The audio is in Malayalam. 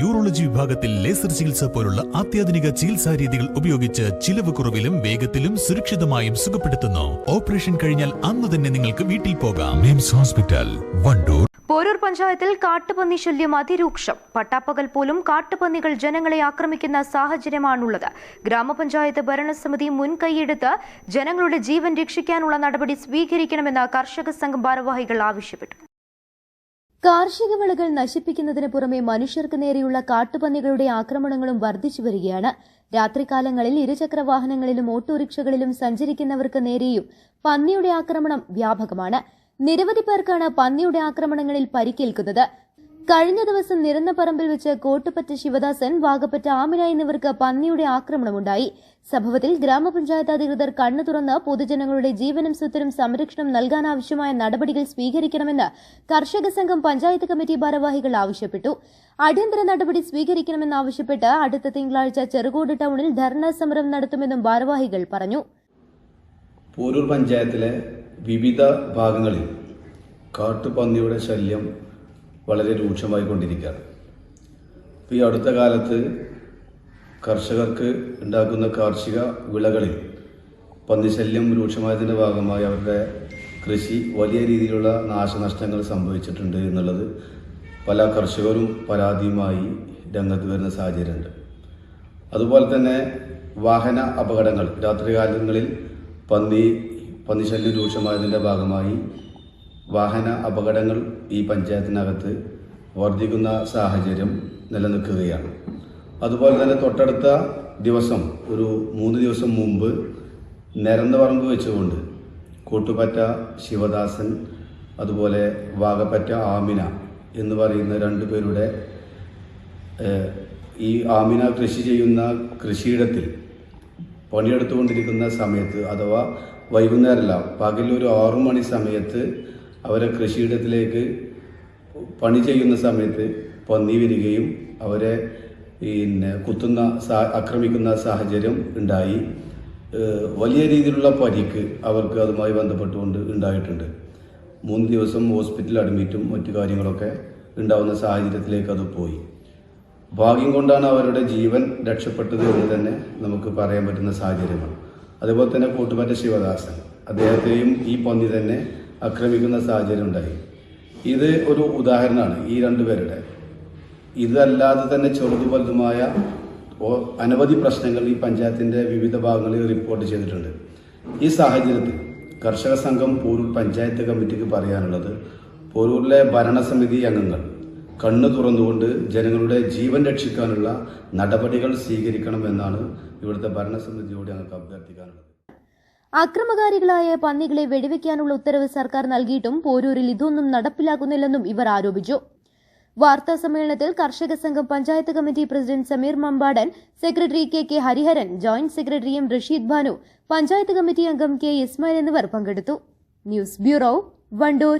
യൂറോളജി വിഭാഗത്തിൽ ലേസർ ചികിത്സ പോലുള്ള അത്യാധുനിക ചികിത്സാ രീതികൾ ഉപയോഗിച്ച് ചിലവ് കുറവിലും വേഗത്തിലും സുരക്ഷിതമായും സുഖപ്പെടുത്തുന്നു. ഓപ്പറേഷൻ കഴിഞ്ഞാൽ അന്ന് തന്നെ നിങ്ങൾക്ക് വീട്ടിൽ പോകാം. മിംസ് ഹോസ്പിറ്റൽ വണ്ടൂർ. പോരൂർ പഞ്ചായത്തിൽ കാട്ടുപന്നി ശല്യം അതിരൂക്ഷം. പട്ടാപ്പകൽ പോലും കാട്ടുപന്നികൾ ജനങ്ങളെ ആക്രമിക്കുന്ന സാഹചര്യമാണുള്ളത്. ഗ്രാമപഞ്ചായത്ത് ഭരണസമിതി മുൻകൈയെടുത്ത് ജനങ്ങളുടെ ജീവൻ രക്ഷിക്കാനുള്ള നടപടി സ്വീകരിക്കണമെന്ന് കർഷക സംഘം ഭാരവാഹികൾ ആവശ്യപ്പെട്ടു. കാർഷിക വിളകൾ നശിപ്പിക്കുന്നതിന് പുറമെ മനുഷ്യർക്ക് നേരെയുള്ള കാട്ടുപന്നികളുടെ ആക്രമണങ്ങളും വർദ്ധിച്ചു വരികയാണ്. രാത്രികാലങ്ങളിൽ ഇരുചക്ര വാഹനങ്ങളിലും ഓട്ടോറിക്ഷകളിലും സഞ്ചരിക്കുന്നവർക്ക് നേരെയും പന്നിയുടെ ആക്രമണം വ്യാപകമാണ്. നിരവധി പേർക്കാണ് പന്നിയുടെ ആക്രമണങ്ങളിൽ പരിക്കേൽക്കുന്നത്. കഴിഞ്ഞ ദിവസം നിരന്ന പറമ്പിൽ വെച്ച് കോട്ടുപറ്റ ശിവദാസൻ വാഗപ്പറ്റ ആമിന എന്നിവർക്ക് പന്നിയുടെ ആക്രമണമുണ്ടായി. സംഭവത്തിൽ ഗ്രാമപഞ്ചായത്ത് അധികൃതർ കണ്ണു തുറന്ന് പൊതുജനങ്ങളുടെ ജീവനും സ്വത്തിനും സംരക്ഷണം നൽകാനാവശ്യമായ നടപടികൾ സ്വീകരിക്കണമെന്ന് കർഷക സംഘം പഞ്ചായത്ത് കമ്മിറ്റി ഭാരവാഹികൾ ആവശ്യപ്പെട്ടു. അടിയന്തര നടപടി സ്വീകരിക്കണമെന്നാവശ്യപ്പെട്ട് അടുത്ത തിങ്കളാഴ്ച ചെറുകോട് ടൗണിൽ ധർണാ സമരം നടത്തുമെന്നും ഭാരവാഹികൾ പറഞ്ഞു. പോരൂർ പഞ്ചായത്തിലെ വിവിധ ഭാഗങ്ങളിൽ കാട്ടുപന്നിയുടെ ശല്യം വളരെ രൂക്ഷമായി കൊണ്ടിരിക്കുകയാണ് ഈ അടുത്ത കാലത്ത് കർഷകർക്ക് ഉണ്ടാക്കുന്ന കാർഷിക വിളകളിൽ പന്നിശല്യം രൂക്ഷമായതിന്റെ ഭാഗമായി അവരുടെ കൃഷി വലിയ രീതിയിലുള്ള നാശനഷ്ടങ്ങൾ സംഭവിച്ചിട്ടുണ്ട് എന്നുള്ളത് പല കർഷകരും പരാതിയുമായി രംഗത്ത് വരുന്ന സാഹചര്യമുണ്ട്. അതുപോലെ തന്നെ വാഹന അപകടങ്ങൾ. രാത്രികാലങ്ങളിൽ പന്നി പന്നിശല്യം രൂക്ഷമായതിന്റെ ഭാഗമായി വാഹന അപകടങ്ങൾ ഈ പഞ്ചായത്തിനകത്ത് വർദ്ധിക്കുന്ന സാഹചര്യം നിലനിൽക്കുകയാണ്. അതുപോലെ തന്നെ തൊട്ടടുത്ത ദിവസം ഒരു മൂന്ന് ദിവസം മുമ്പ് നിരന്ന പറമ്പ് വെച്ചുകൊണ്ട് കൂട്ടുപറ്റ ശിവദാസൻ അതുപോലെ വാഗപ്പറ്റ ആമിന എന്ന് പറയുന്ന രണ്ടു പേരുടെ ഈ ആമിന കൃഷി ചെയ്യുന്ന കൃഷിയിടത്തിൽ പണിയെടുത്തുകൊണ്ടിരിക്കുന്ന സമയത്ത് അഥവാ വൈകുന്നേരമല്ല പകലൊരു ആറു മണി സമയത്ത് അവരെ കൃഷിയിടത്തിലേക്ക് പണി ചെയ്യുന്ന സമയത്ത് പന്നി വരികയും അവരെ പിന്നെ കുത്തുന്ന ആക്രമിക്കുന്ന സാഹചര്യം ഉണ്ടായി. വലിയ രീതിയിലുള്ള പരിക്ക് അവർക്ക് അതുമായി ബന്ധപ്പെട്ടുകൊണ്ട് ഉണ്ടായിട്ടുണ്ട്. മൂന്ന് ദിവസം ഹോസ്പിറ്റലിൽ അഡ്മിറ്റും മറ്റു കാര്യങ്ങളൊക്കെ ഉണ്ടാവുന്ന സാഹചര്യത്തിലേക്ക് അത് പോയി. ഭാഗ്യം കൊണ്ടാണ് അവരുടെ ജീവൻ രക്ഷപ്പെട്ടത് എന്ന് തന്നെ നമുക്ക് പറയാൻ പറ്റുന്ന സാഹചര്യമാണ്. അതുപോലെ തന്നെ കൂട്ടുപറ്റ ശിവദാസൻ. അദ്ദേഹത്തെയും ഈ പന്നി തന്നെ ആക്രമിക്കുന്ന സാഹചര്യം ഉണ്ടായി. ഇത് ഒരു ഉദാഹരണമാണ് ഈ രണ്ടുപേരുടെ ഇതല്ലാതെ തന്നെ ചെറുതു വലുതുമായ അനവധി പ്രശ്നങ്ങൾ ഈ പഞ്ചായത്തിന്റെ വിവിധ ഭാഗങ്ങളിൽ റിപ്പോർട്ട് ചെയ്തിട്ടുണ്ട്. ഈ സാഹചര്യത്തിൽ കർഷക സംഘം പോരൂർ പഞ്ചായത്ത് കമ്മിറ്റിക്ക് പറയാനുള്ളത് പോരൂരിലെ ഭരണസമിതി അംഗങ്ങൾ കണ്ണു തുറന്നുകൊണ്ട് ജനങ്ങളുടെ ജീവൻ രക്ഷിക്കാനുള്ള നടപടികൾ സ്വീകരിക്കണമെന്നാണ് ഇവിടുത്തെ ഭരണസമിതിയോട് ഞങ്ങൾക്ക് അഭ്യർത്ഥിക്കാനുള്ളത്. അക്രമകാരികളായ പന്നികളെ വെടിവെക്കാനുള്ള ഉത്തരവ് സർക്കാർ നൽകിയിട്ടും പോരൂരിൽ ഇതൊന്നും നടപ്പിലാക്കുന്നില്ലെന്നും ഇവർ ആരോപിച്ചു. വാർത്താ സമ്മേളനത്തിൽ Karshaka Sangham panchayat committee president Sameer Mambadan secretary K K Hariharan joint secretary M Rasheed Banu panchayat committee അംഗം കെ ഇസ്മായിൽ എന്നിവർ പങ്കെടുത്തു. News bureau Wandoor.